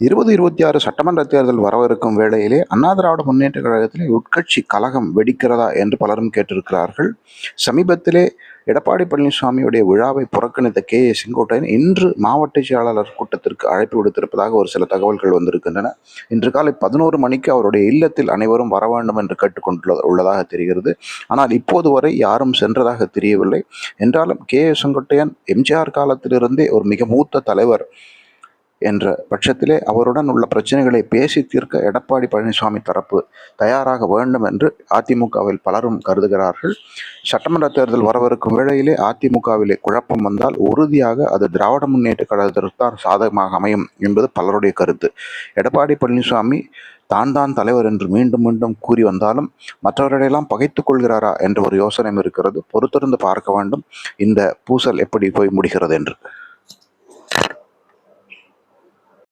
இருபது இருபத்தி ஆறு சட்டமன்ற தேர்தல் வரவிருக்கும் வேளையிலே அண்ணா திராவிட முன்னேற்ற கழகத்திலே உட்கட்சி கலகம் வெடிக்கிறதா என்று பலரும் கேட்டிருக்கிறார்கள். சமீபத்திலே எடப்பாடி பழனிசாமியுடைய விழாவை புறக்கணித்த கே ஏ செங்கோட்டையன் இன்று மாவட்ட செயலாளர் கூட்டத்திற்கு அழைப்பு விடுத்திருப்பதாக ஒரு சில தகவல்கள் வந்திருக்கின்றன. இன்று காலை பதினோரு மணிக்கு அவருடைய இல்லத்தில் அனைவரும் வர வேண்டும் என்று கேட்டுக்கொண்டுள்ள உள்ளதாக தெரிகிறது. ஆனால் இப்போது வரை யாரும் சென்றதாக தெரியவில்லை. என்றாலும் கே ஏ செங்கோட்டையன் எம்ஜிஆர் காலத்திலிருந்தே ஒரு மிக மூத்த தலைவர். என்ற பட்சத்திலே அவருடன் உள்ள பிரச்சனைகளை பேசி தீர்க்க எடப்பாடி பழனிசாமி தரப்பு தயாராக வேண்டும் என்று அதிமுகவில் பலரும் கருதுகிறார்கள். சட்டமன்ற தேர்தல் வரவிருக்கும் வேளையிலே அதிமுகவிலே குழப்பம் வந்தால் உறுதியாக அது திராவிட முன்னேற்ற கழகத்திற்கு தான் சாதகமாக அமையும் என்பது பலருடைய கருத்து. எடப்பாடி பழனிசாமி தான் தான் தலைவர் என்று மீண்டும் மீண்டும் கூறி வந்தாலும் மற்றவர்களையெல்லாம் பகைத்துக் கொள்கிறாரா என்ற ஒரு யோசனையும் இருக்கிறது. பொறுத்திருந்து பார்க்க வேண்டும். இந்த பூசல் எப்படி போய் முடிகிறது என்று.